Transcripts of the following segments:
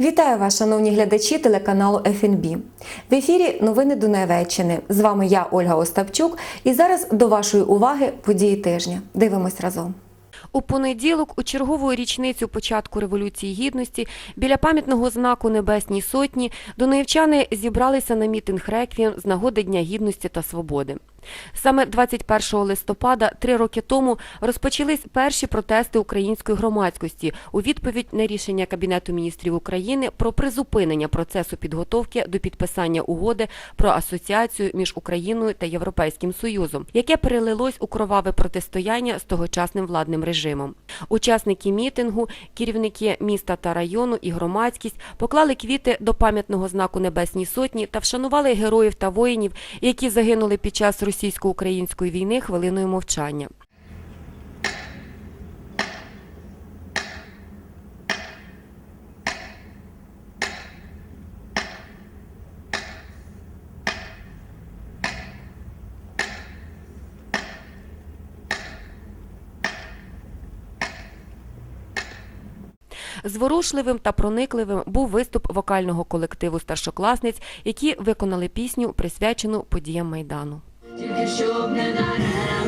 Вітаю вас, шановні глядачі телеканалу ФНБ. В ефірі новини Дунаєвеччини. З вами я, Ольга Остапчук, і зараз до вашої уваги події тижня. Дивимось разом. У понеділок, у чергову річницю початку Революції Гідності, біля пам'ятного знаку Небесній Сотні дунаївчани зібралися на мітинг реквієм з нагоди Дня Гідності та Свободи. Саме 21 листопада, три роки тому, розпочались перші протести української громадськості у відповідь на рішення Кабінету міністрів України про призупинення процесу підготовки до підписання угоди про асоціацію між Україною та Європейським Союзом, яке перелилось у кроваве протистояння з тогочасним владним режимом. Учасники мітингу, керівники міста та району і громадськість поклали квіти до пам'ятного знаку Небесній Сотні та вшанували героїв та воїнів, які загинули під час російсько-української війни хвилиною мовчання. Зворушливим та проникливим був виступ вокального колективу старшокласниць, які виконали пісню, присвячену подіям майдану. Тільки щоб не даремно,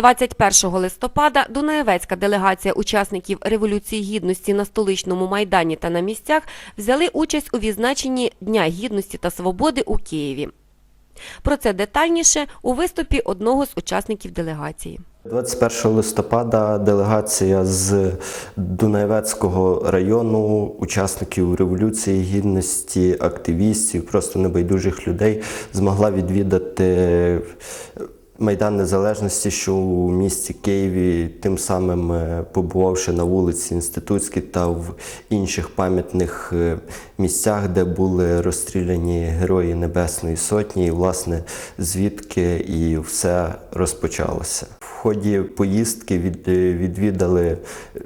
21 листопада Дунаєвецька делегація учасників Революції Гідності на столичному майдані та на місцях взяли участь у відзначенні Дня Гідності та Свободи у Києві. Про це детальніше у виступі одного з учасників делегації. 21 листопада делегація з Дунаєвецького району, учасників Революції Гідності, активістів, просто небайдужих людей змогла відвідати Майдан Незалежності, що у місті Києві, тим самим е, побувавши на вулиці Інститутській та в інших пам'ятних е, місцях, де були розстріляні герої Небесної Сотні, і власне звідки і все розпочалося. Ході поїздки від, е, відвідали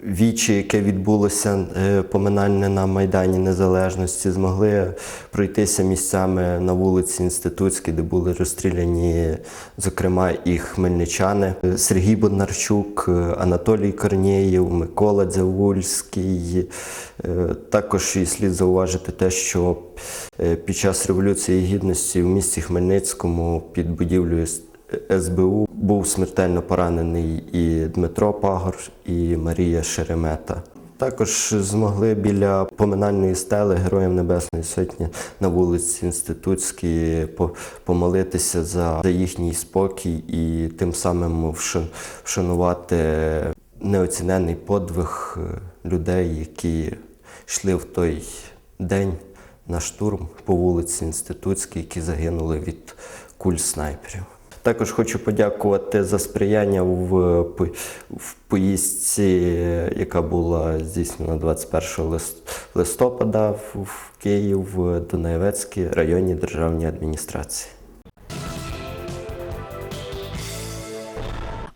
вічі, яке відбулося е, поминальне на Майдані Незалежності, змогли пройтися місцями на вулиці Інститутській, де були розстріляні, зокрема, і хмельничани Е, Сергій Боднарчук, е, Анатолій Корнієв, Микола Дзявульський. Також і слід зауважити те, що під час Революції Гідності в місті Хмельницькому під будівлею СБУ був смертельно поранений і Дмитро Пагор, і Марія Шеремета. Також змогли біля поминальної стели Героям Небесної Сотні на вулиці Інститутській по- помолитися за, їхній спокій і тим самим вшан- вшанувати неоціненний подвиг е, людей, які йшли в той день на штурм по вулиці Інститутській, які загинули від куль снайперів. Також хочу подякувати за сприяння в, в поїздці, яка була здійснена 21 лист- листопада в Київ в Дунаєвецькій районній державній адміністрації.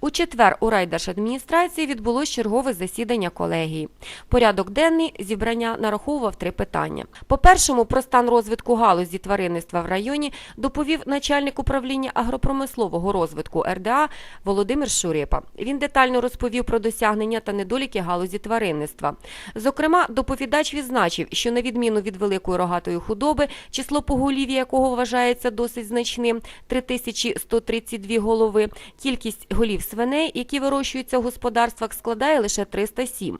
У четвер у райдержадміністрації відбулось чергове засідання колегії. Порядок денний зібрання нараховував три питання. По-першому, про стан розвитку галузі тваринництва в районі доповів начальник управління агропромислового розвитку РДА Володимир Шурипа. Він детально розповів про досягнення та недоліки галузі тваринництва. Зокрема, доповідач відзначив, що на відміну від великої рогатої худоби, число поголів'я якого вважається досить значним 3132 голови, кількість голів свиней, які вирощуються в господарствах, складає лише 307.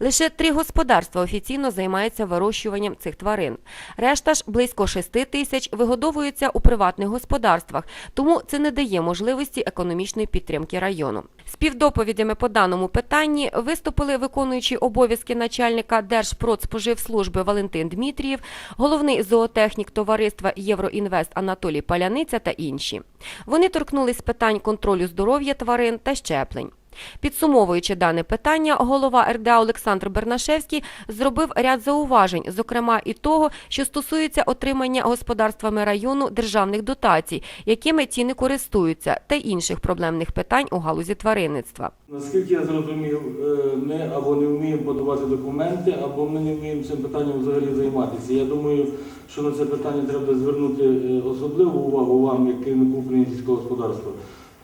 Лише три господарства офіційно займаються вирощуванням цих тварин. Решта ж близько 6 тисяч вигодовуються у приватних господарствах, тому це не дає можливості економічної підтримки району. Співдоповідями по даному питанні виступили виконуючий обов'язки начальника Держпродспоживслужби Валентин Дмитрієв, головний зоотехнік товариства Євроінвест Анатолій Паляниця та інші. Вони торкнулись питань контролю здоров'я тварин та щеплень. Підсумовуючи дане питання, голова РДА Олександр Бернашевський зробив ряд зауважень, зокрема і того, що стосується отримання господарствами району державних дотацій, якими ті не користуються, та інших проблемних питань у галузі тваринництва. Наскільки я зрозумів, е, ми або не вміємо подавати документи, або ми не вміємо цим питанням взагалі займатися. Я думаю, що на це питання треба звернути е, особливу увагу вам, як керівнику українського господарства,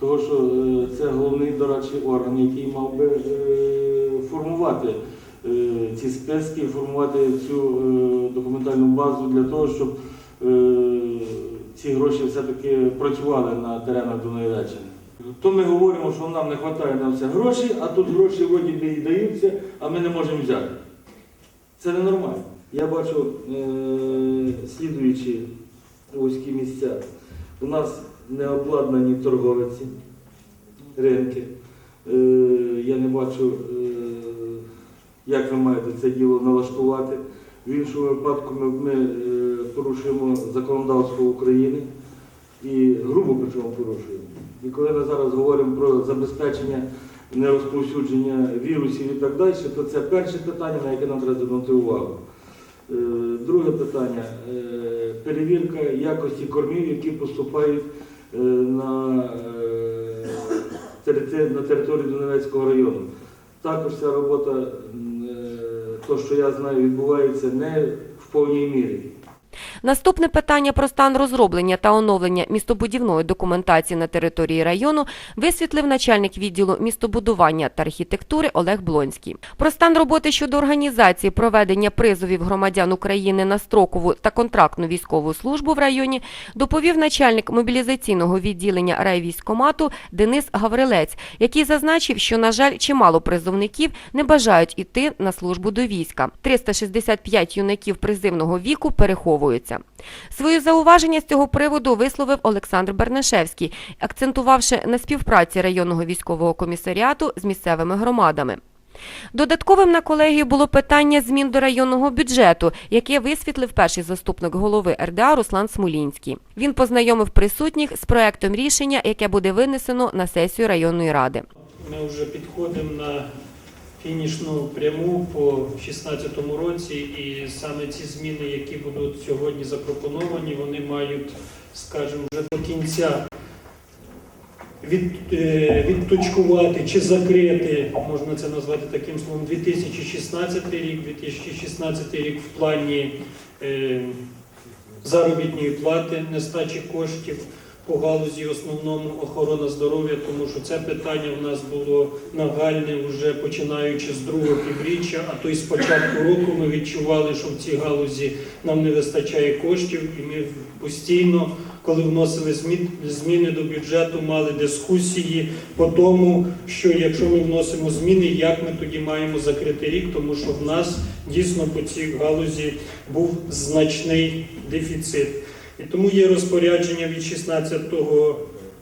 тому що е, це головний дорадчий орган, який мав би е, формувати е, ці списки, формувати цю документальну базу для того, щоб ці гроші все-таки працювали на теренах Дунаєвеччини. То ми говоримо, що нам не вистачає на все гроші, а тут гроші вроді би і даються, а ми не можемо взяти. Це ненормально. Я бачу, слідуючи вузькі місця, у нас не обладнані торговиці, ринки. Е, я не бачу, е, як ви маєте це діло налаштувати. В іншому випадку ми, е, порушуємо законодавство України і грубо причому порушуємо. І коли ми зараз говоримо про забезпечення нерозповсюдження вірусів і так далі, то це перше питання, на яке нам треба звернути увагу. Друге питання перевірка якості кормів, які поступають на, е, на території Донецького району. Також ця робота, е, то, що я знаю, відбувається не в повній мірі. Наступне питання про стан розроблення та оновлення містобудівної документації на території району висвітлив начальник відділу містобудування та архітектури Олег Блонський. Про стан роботи щодо організації проведення призовів громадян України на строкову та контрактну військову службу в районі доповів начальник мобілізаційного відділення райвійськомату Денис Гаврилець, який зазначив, що, на жаль, чимало призовників не бажають іти на службу до війська. 365 юнаків призивного віку переховуються. Свої зауваження з цього приводу висловив Олександр Бернашевський, акцентувавши на співпраці районного військового комісаріату з місцевими громадами. Додатковим на колегію було питання змін до районного бюджету, яке висвітлив перший заступник голови РДА Руслан Смолінський. Він познайомив присутніх з проектом рішення, яке буде винесено на сесію районної ради. Ми вже підходимо на фінішну пряму по 2016 році, і саме ці зміни, які будуть сьогодні запропоновані, вони мають, скажімо, вже до кінця від, е, відточкувати чи закрити, можна це назвати таким словом, 2016 рік, 2016 рік в плані е, заробітної плати, нестачі коштів по галузі основному охорона здоров'я, тому що це питання в нас було нагальне вже починаючи з другого півріччя, а то й з початку року ми відчували, що в цій галузі нам не вистачає коштів, і ми постійно, коли вносили зміни до бюджету, мали дискусії по тому, що якщо ми вносимо зміни, як ми тоді маємо закрити рік, тому що в нас дійсно по цій галузі був значний дефіцит. І тому є розпорядження від 16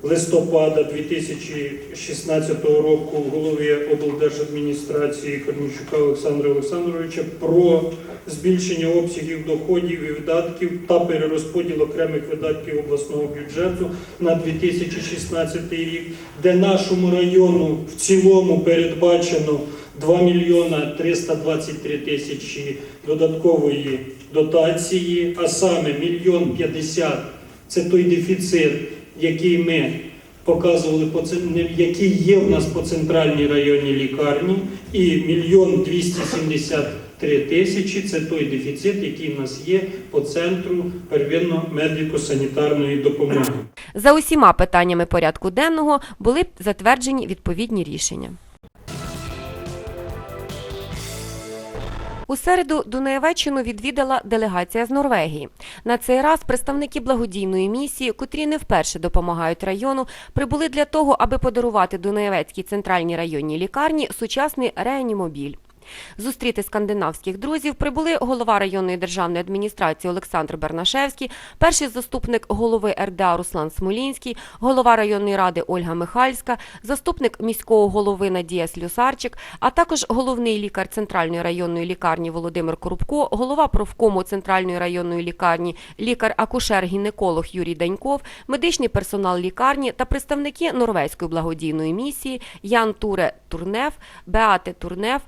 листопада 2016 року голови облдержадміністрації Корнійчука Олександра Олександровича про збільшення обсягів доходів і видатків та перерозподіл окремих видатків обласного бюджету на 2016 рік, де нашому району в цілому передбачено 2 мільйона 323 тисячі додаткової дотації, а саме мільйон 50 – це той дефіцит, який ми показували по який є в нас по центральній районній лікарні, і мільйон 273 тисячі це той дефіцит, який в нас є по центру первинно-медико-санітарної допомоги. За усіма питаннями порядку денного були затверджені відповідні рішення. У середу Дунаєвеччину відвідала делегація з Норвегії. На цей раз представники благодійної місії, котрі не вперше допомагають району, прибули для того, аби подарувати Дунаєвецькій центральній районній лікарні сучасний реанімобіль. Зустріти скандинавських друзів прибули голова районної державної адміністрації Олександр Бернашевський, перший заступник голови РДА Руслан Смолінський, голова районної ради Ольга Михальська, заступник міського голови Надія Слюсарчик, а також головний лікар Центральної районної лікарні Володимир Коробко, голова профкому Центральної районної лікарні, лікар-акушер-гінеколог Юрій Даньков, медичний персонал лікарні та представники Норвезької благодійної місії Ян Туре Турнеф, Беате Турнеф,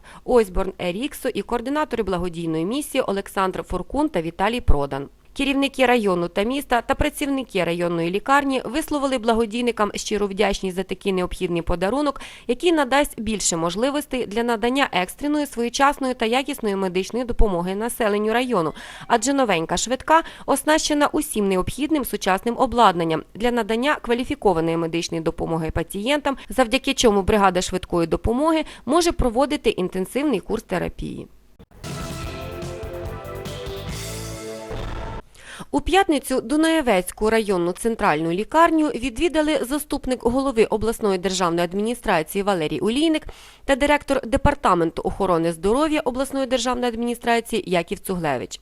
Ойсборн Еріксо і координатори благодійної місії Олександр Форкун та Віталій Продан. Керівники району та міста та працівники районної лікарні висловили благодійникам щиру вдячність за такий необхідний подарунок, який надасть більше можливостей для надання екстреної, своєчасної та якісної медичної допомоги населенню району, адже новенька швидка оснащена усім необхідним сучасним обладнанням для надання кваліфікованої медичної допомоги пацієнтам, завдяки чому бригада швидкої допомоги може проводити інтенсивний курс терапії. У п'ятницю Дунаєвецьку районну центральну лікарню відвідали заступник голови обласної державної адміністрації Валерій Улійник та директор департаменту охорони здоров'я обласної державної адміністрації Яків Цуглевич.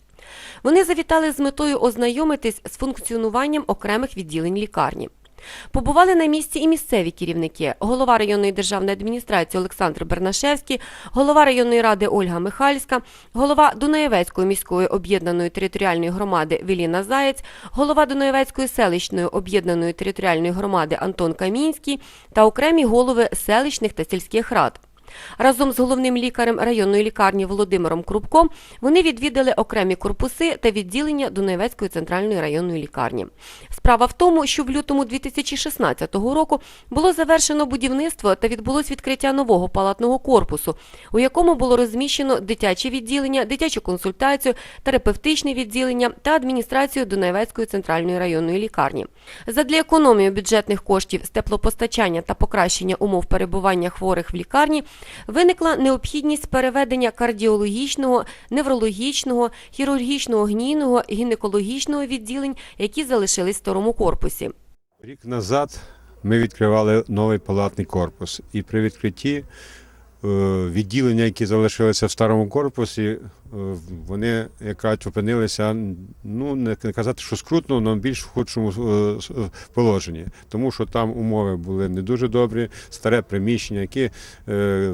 Вони завітали з метою ознайомитись з функціонуванням окремих відділень лікарні. Побували на місці і місцеві керівники: голова районної державної адміністрації Олександр Бернашевський, голова районної ради Ольга Михальська, голова Дунаєвецької міської об'єднаної територіальної громади Веліна Заєць, голова Дунаєвецької селищної об'єднаної територіальної громади Антон Камінський та окремі голови селищних та сільських рад. Разом з головним лікарем районної лікарні Володимиром Крупком вони відвідали окремі корпуси та відділення Дунаєвецької центральної районної лікарні. Справа в тому, що в лютому 2016 року було завершено будівництво та відбулось відкриття нового палатного корпусу, у якому було розміщено дитяче відділення, дитячу консультацію, терапевтичне відділення та адміністрацію Дунаєвецької центральної районної лікарні. Задля економії бюджетних коштів з теплопостачання та покращення умов перебування хворих в лікарні виникла необхідність переведення кардіологічного, неврологічного, хірургічного гнійного, гінекологічного відділень, які залишились в старому корпусі. Рік назад ми відкривали новий палатний корпус. І при відкритті е, відділення, які залишилися в старому корпусі, е, вони якраз опинилися, ну не казати, що скрутно, але більш в худшому е, е, положенні. Тому що там умови були не дуже добрі, старе приміщення, які е,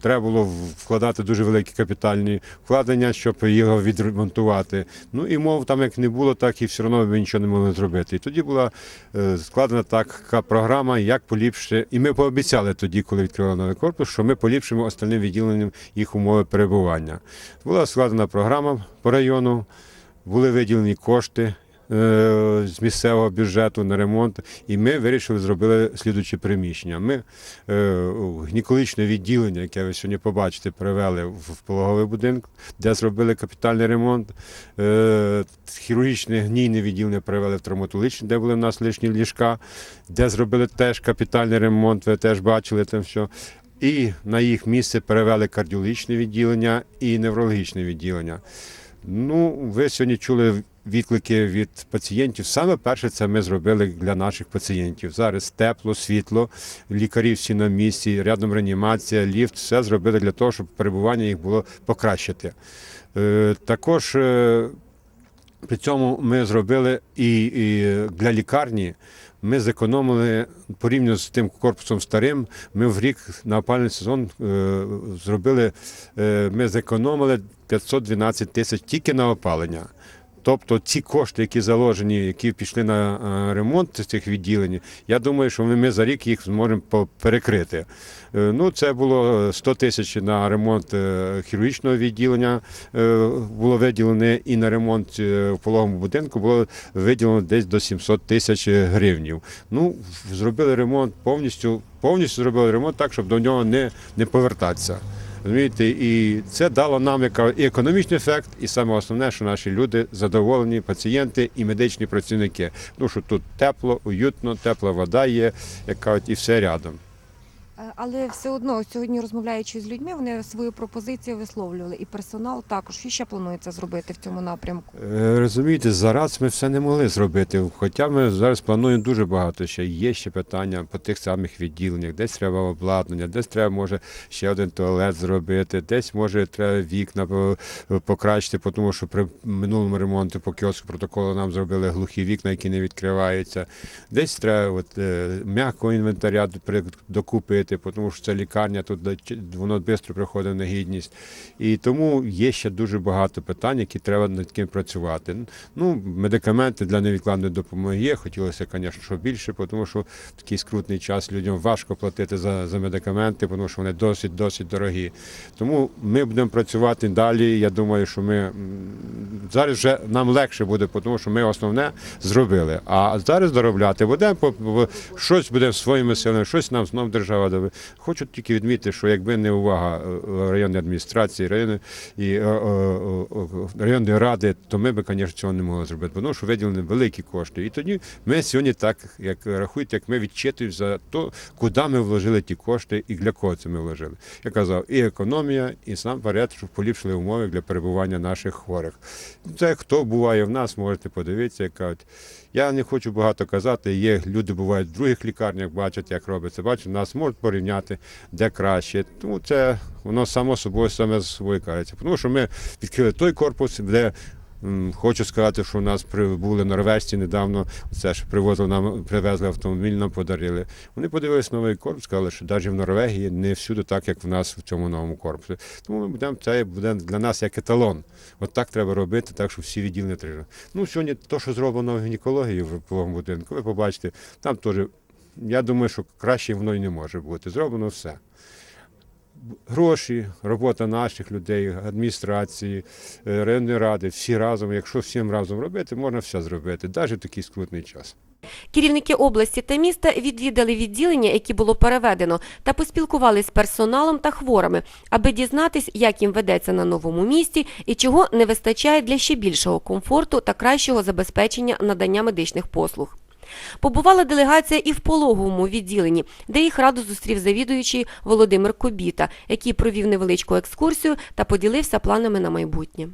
треба було вкладати дуже великі капітальні вкладення, щоб його відремонтувати. Ну і мов там як не було, так і все одно ми нічого не могли зробити. І тоді була складена така програма, як поліпшити. І ми пообіцяли тоді, коли відкривали новий корпус, що ми поліпшимо остальним відділенням їх умови перебування. Була складена програма по району, були виділені кошти. е, З місцевого бюджету на ремонт, і ми вирішили зробили слідучі приміщення. Ми е, гінекологічне відділення, яке ви сьогодні побачите, перевели в пологовий будинок, де зробили капітальний ремонт. Е, хірургічне гнійне відділення перевели в травматологічне, де були в нас лишні ліжка, де зробили теж капітальний ремонт, ви теж бачили там все. І на їх місце перевели кардіологічне відділення і неврологічне відділення. Ну, ви сьогодні чули відклики від пацієнтів. Саме перше це ми зробили для наших пацієнтів. Зараз тепло, світло, лікарі всі на місці, рядом реанімація, ліфт, все зробили для того, щоб перебування їх було покращити. Е, також е, при цьому ми зробили і, і для лікарні. Ми зекономили порівняно з тим корпусом старим. Ми в рік на опальний сезон е, зробили. Е, ми зекономили 512 тисяч тільки на опалення. Тобто ці кошти, які заложені, які пішли на е, ремонт цих відділень, я думаю, що ми, за рік їх зможемо перекрити. Е, Ну, це було 100 тисяч на ремонт е, хірургічного відділення, було виділено і на ремонт в пологовому будинку було виділено десь до 700 тисяч гривнів. Ну, зробили ремонт повністю, повністю зробили ремонт так, щоб до нього не, не повертатися. Розумієте, і це дало нам і економічний ефект, і саме основне, що наші люди задоволені, пацієнти і медичні працівники. Ну що тут тепло, уютно, тепла вода є, яка кажуть, і все рядом. Е, але все одно сьогодні розмовляючи з людьми, вони свою пропозицію висловлювали. І персонал також. Що ще планується зробити в цьому напрямку? Е, Розумієте, зараз ми все не могли зробити. Хоча ми зараз плануємо дуже багато ще. Є ще питання по тих самих відділеннях, десь треба обладнання, десь треба може ще один туалет зробити, десь може треба вікна покращити, тому що при минулому ремонті по кіоску протоколу нам зробили глухі вікна, які не відкриваються. Десь треба от, е, м'якого інвентаря при- докупити, тому що це лікарня, тут воно швидко приходить на гідність. І тому є ще дуже багато питань, які треба над ким працювати. Ну, медикаменти для невідкладної допомоги є. Хотілося, звісно, що більше, тому що в такий скрутний час людям важко платити за, за медикаменти, тому що вони досить досить дорогі. Тому ми будемо працювати далі. Я думаю, що ми зараз вже нам легше буде, тому що ми основне зробили. А зараз доробляти будемо щось буде своїми силами, щось нам знов держава дає. Хочу тільки відмітити, що якби не увага е, районної адміністрації, районної і е, е, е, районної ради, то ми б, звісно, цього не могли зробити, тому що виділені великі кошти. І тоді ми сьогодні так, як рахуєте, як ми відчитуємо за те, куди ми вложили ті кошти і для кого це ми вложили. Я казав, і економія, і сам поряд, щоб поліпшили умови для перебування наших хворих. Це хто буває в нас, можете подивитися, як кажуть. Я не хочу багато казати. Є люди бувають в других лікарнях, бачать, як робиться. Бачать, нас можуть порівняти, де краще. Тому це воно само собою саме з собою кажеться. Тому що ми відкрили той корпус, де хочу сказати, що у нас при- були норвежці недавно. Це ж привозили нам, привезли автомобіль, нам подарили. Вони подивилися новий корпус, сказали, що навіть в Норвегії не всюди так, як в нас в цьому новому корпусі. Тому ми будемо це буде для нас як еталон. От так треба робити, так що всі відділення треба. Ну, сьогодні то, що зроблено в гінекології в половому будинку, ви побачите, там теж, я думаю, що краще воно і не може бути. Зроблено все. Гроші, робота наших людей, адміністрації, е, районної ради, всі разом. Якщо всім разом робити, можна все зробити, навіть в такий скрутний час. Керівники області та міста відвідали відділення, які було переведено, та поспілкувалися з персоналом та хворими, аби дізнатись, як їм ведеться на новому місці і чого не вистачає для ще більшого комфорту та кращого забезпечення надання медичних послуг. Побувала делегація і в пологовому відділенні, де їх радо зустрів завідуючий Володимир Кобіта, який провів невеличку екскурсію та поділився планами на майбутнє.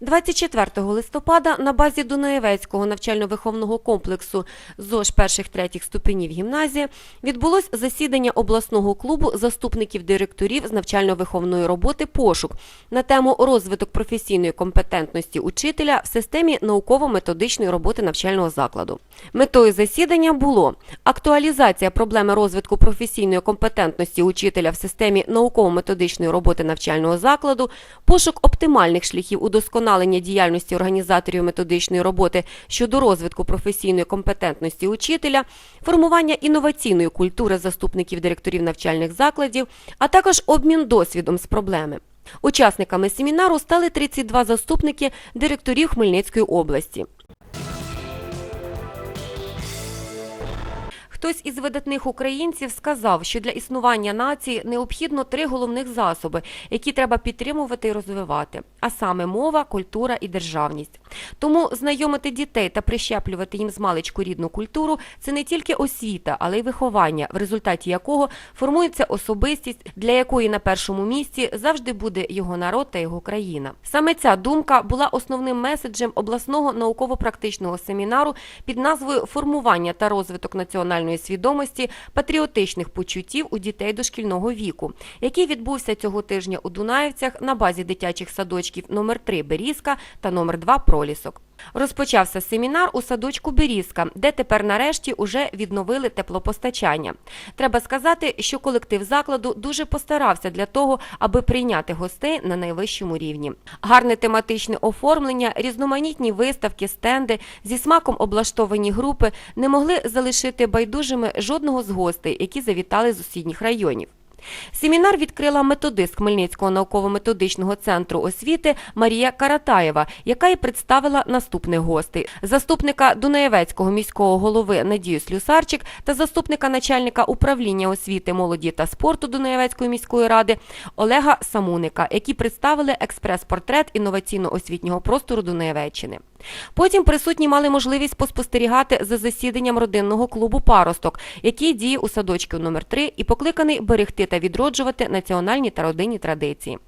24 листопада на базі Дунаєвецького навчально-виховного комплексу ЗОЖ перших-третіх ступенів гімназії відбулось засідання обласного клубу заступників директорів з навчально-виховної роботи «Пошук» на тему розвиток професійної компетентності учителя в системі науково-методичної роботи навчального закладу. Метою засідання було актуалізація проблеми розвитку професійної компетентності учителя в системі науково-методичної роботи навчального закладу, пошук оптимальних шляхів удосконалення діяльності організаторів методичної роботи щодо розвитку професійної компетентності учителя, формування інноваційної культури заступників директорів навчальних закладів, а також обмін досвідом з проблеми. Учасниками семінару стали 32 заступники директорів Хмельницької області. Хтось із видатних українців сказав, що для існування нації необхідно три головних засоби, які треба підтримувати і розвивати, а саме мова, культура і державність. Тому знайомити дітей та прищеплювати їм з маличку рідну культуру це не тільки освіта, але й виховання, в результаті якого формується особистість, для якої на першому місці завжди буде його народ та його країна. Саме ця думка була основним меседжем обласного науково-практичного семінару під назвою Формування та розвиток національної свідомості патріотичних почуттів у дітей дошкільного віку, який відбувся цього тижня у Дунаївцях на базі дитячих садочків номер 3 Берізка та номер 2 Пролісок. Розпочався семінар у садочку Берізка, де тепер нарешті уже відновили теплопостачання. Треба сказати, що колектив закладу дуже постарався для того, аби прийняти гостей на найвищому рівні. Гарне тематичне оформлення, різноманітні виставки, стенди, зі смаком облаштовані групи не могли залишити байдужими жодного з гостей, які завітали з сусідніх районів. Семінар відкрила методист Хмельницького науково-методичного центру освіти Марія Каратаєва, яка і представила наступних гостей: заступника Дунаєвецького міського голови Надію Слюсарчик та заступника начальника управління освіти, молоді та спорту Дунаєвецької міської ради Олега Самуника, які представили експрес-портрет інноваційно-освітнього простору Дунаєвеччини. Потім присутні мали можливість поспостерігати за засіданням родинного клубу Паросток, який діє у садочку номер 3 і покликаний берегти та відроджувати національні та родинні традиції.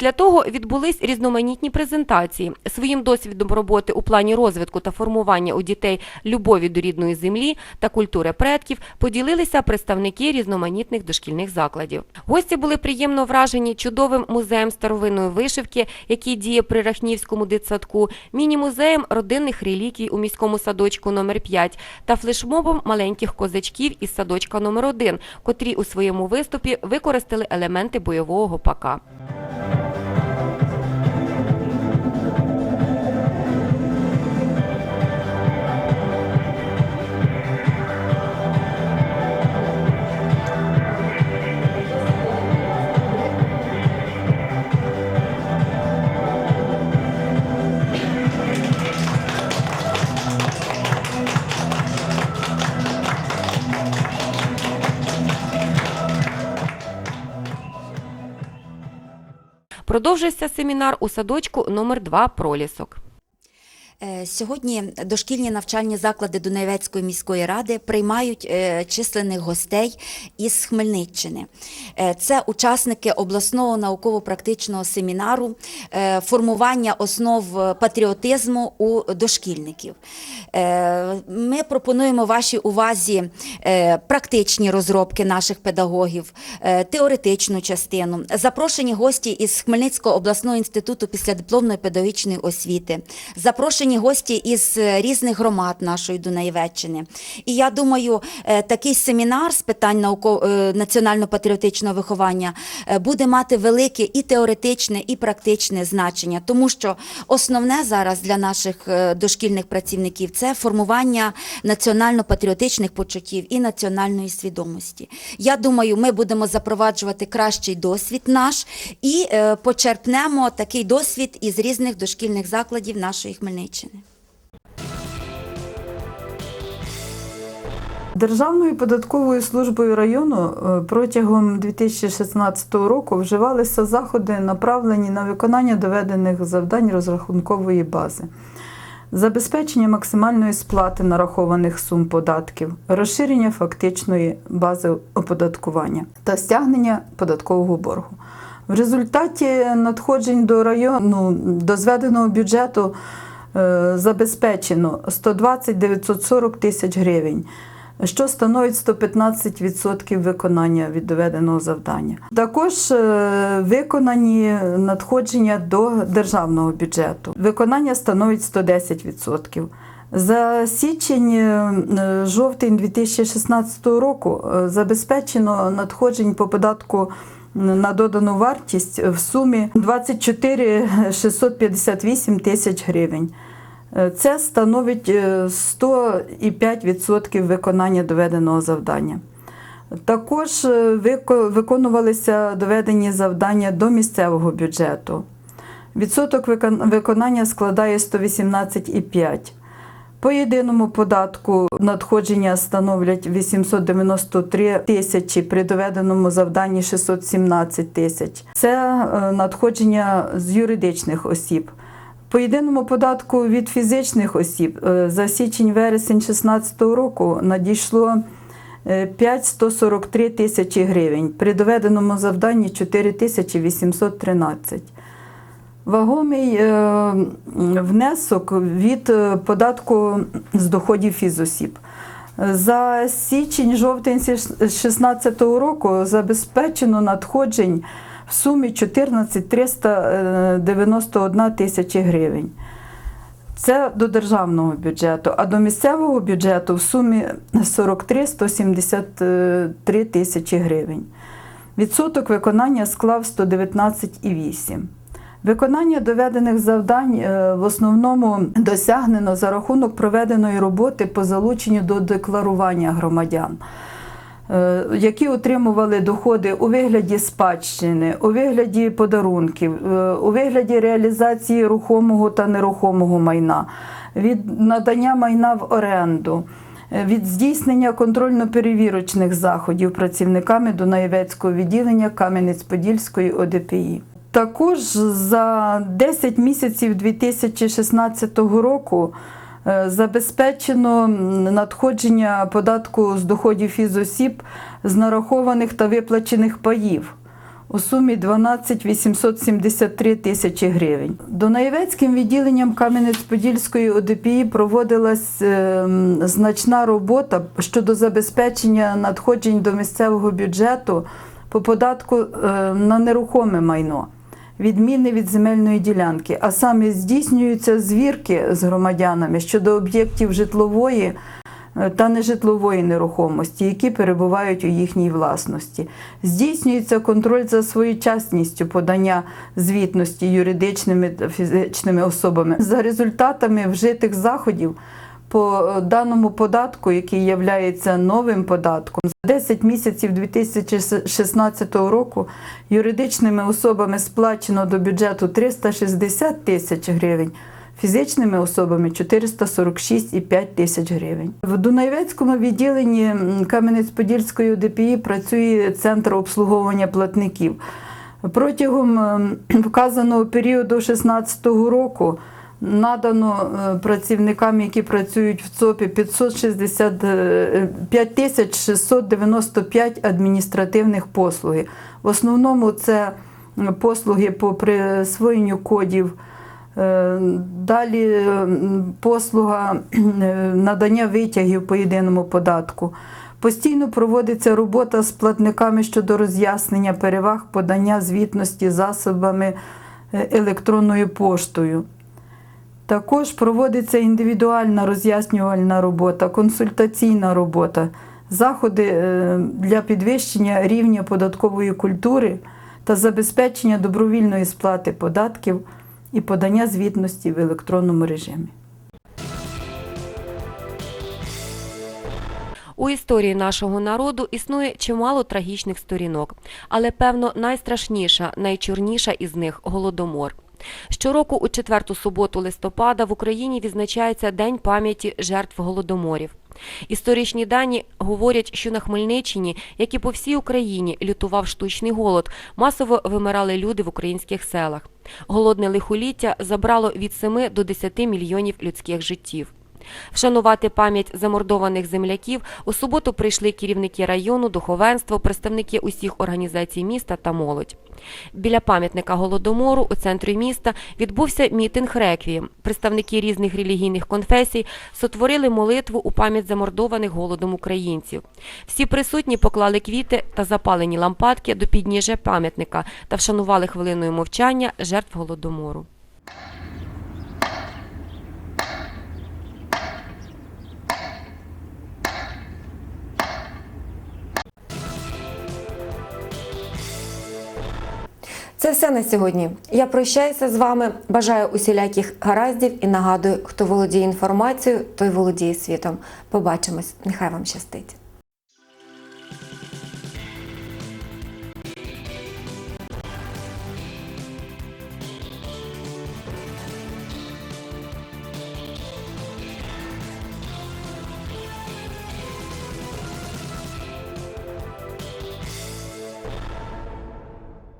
Після того відбулись різноманітні презентації. Своїм досвідом роботи у плані розвитку та формування у дітей любові до рідної землі та культури предків поділилися представники різноманітних дошкільних закладів. Гості були приємно вражені чудовим музеєм старовинної вишивки, який діє при Рахнівському дитсадку, міні-музеєм родинних реліквій у міському садочку номер 5 та флешмобом маленьких козачків із садочка номер 1 котрі у своєму виступі використали елементи бойового гопака. Продовжився семінар у садочку номер 2 Пролісок. Е, Сьогодні дошкільні навчальні заклади Дунаєвецької міської ради приймають е, численних гостей із Хмельниччини. Е, Це учасники обласного науково-практичного семінару формування основ патріотизму у дошкільників. Ми пропонуємо вашій увазі практичні розробки наших педагогів, теоретичну частину. Запрошені гості із Хмельницького обласного інституту післядипломної педагогічної освіти. Запрошені гості із е, різних громад нашої Дунаєвеччини. І я думаю, е, такий семінар з питань науко- е, національно-патріотичного виховання буде мати велике і теоретичне, і практичне значення, тому що основне зараз для наших дошкільних працівників це формування національно-патріотичних почуттів і національної свідомості. Я думаю, ми будемо запроваджувати кращий досвід наш і почерпнемо такий досвід із різних дошкільних закладів нашої Хмельниччини. Державною податковою службою району е, протягом 2016 року вживалися заходи, направлені на виконання доведених завдань розрахункової бази. Забезпечення максимальної сплати нарахованих сум податків, розширення фактичної бази оподаткування та стягнення податкового боргу. В результаті надходжень до району до зведеного бюджету забезпечено 120 940 тисяч гривень, що становить 115% виконання від доведеного завдання. Також е, виконані надходження до державного бюджету. Виконання становить 110%. За січень е, жовтень 2016 року е, забезпечено надходжень по податку на додану вартість в сумі 24 658 тисяч гривень. Е, Це становить е, 105% виконання доведеного завдання. Також е, виконувалися доведені завдання до місцевого бюджету. Відсоток виконання складає 118,5. По єдиному податку надходження становлять 893 тисячі, при доведеному завданні 617 тисяч. Це е, надходження з юридичних осіб. По єдиному податку від фізичних осіб е, за січень-вересень 2016 року надійшло е, 5143 тисячі гривень, при доведеному завданні 4813. Вагомий е, внесок від е, податку з доходів фізосіб. За січень-жовтень 2016 року забезпечено надходжень в сумі 14 391 тисячі гривень. Це до державного бюджету, а до місцевого бюджету в сумі 43 173 тисячі гривень. Відсоток виконання склав 119,8. Виконання доведених завдань е, в основному досягнено за рахунок проведеної роботи по залученню до декларування громадян, е, які отримували доходи у вигляді спадщини, у вигляді подарунків, е, у вигляді реалізації рухомого та нерухомого майна, від надання майна в оренду. Від здійснення контрольно-перевірочних заходів працівниками Дунаєвецького відділення Кам'янець-Подільської ОДПІ. Також за 10 місяців 2016 року е, забезпечено надходження податку з доходів фізосіб з нарахованих та виплачених паїв у сумі 12 873 тисячі гривень. Донаєвецьким відділенням Кам'янець-Подільської ОДПІ проводилась е, значна робота щодо забезпечення надходжень до місцевого бюджету по податку е, на нерухоме майно. Відміни від земельної ділянки, а саме здійснюються звірки з громадянами щодо об'єктів житлової е, та нежитлової нерухомості, які перебувають у їхній власності. Здійснюється контроль за своєчасністю подання звітності юридичними та фізичними особами. За результатами вжитих заходів по е, даному податку, який є новим податком, за 10 місяців 2016 року юридичними особами сплачено до бюджету 360 тисяч гривень, фізичними особами 446,5 тисяч гривень. В Дунаєвецькому відділенні Кам'янець-Подільської ОДПІ працює центр обслуговування платників. Протягом вказаного періоду 2016 року надано е, працівникам, які працюють в ЦОПі, 560, е, 5695 адміністративних послуги. В основному це послуги по присвоєнню кодів. Е, Далі послуга надання витягів по єдиному податку. Постійно проводиться робота з платниками щодо роз'яснення переваг подання звітності засобами електронною поштою. Також проводиться індивідуальна роз'яснювальна робота, консультаційна робота, заходи е, для підвищення рівня податкової культури та забезпечення добровільної сплати податків і подання звітності в електронному режимі. У історії нашого народу існує чимало трагічних сторінок, але певно найстрашніша, найчорніша із них голодомор. Щороку у четверту суботу листопада в Україні відзначається День пам'яті жертв голодоморів. Історичні дані говорять, що на Хмельниччині, як і по всій Україні, лютував штучний голод, масово вимирали люди в українських селах. Голодне лихоліття забрало від 7 до 10 мільйонів людських життів. Вшанувати пам'ять замордованих земляків у суботу прийшли керівники району, духовенство, представники усіх організацій міста та молодь. Біля пам'ятника голодомору у центрі міста відбувся мітинг реквієм. Представники різних релігійних конфесій сотворили молитву у пам'ять замордованих голодом українців. Всі присутні поклали квіти та запалені лампадки до підніжжя пам'ятника та вшанували хвилиною мовчання жертв голодомору. Це все на сьогодні. Я прощаюся з вами. Бажаю усіляких гараздів і нагадую, хто володіє інформацією, той володіє світом. Побачимось. Нехай вам щастить.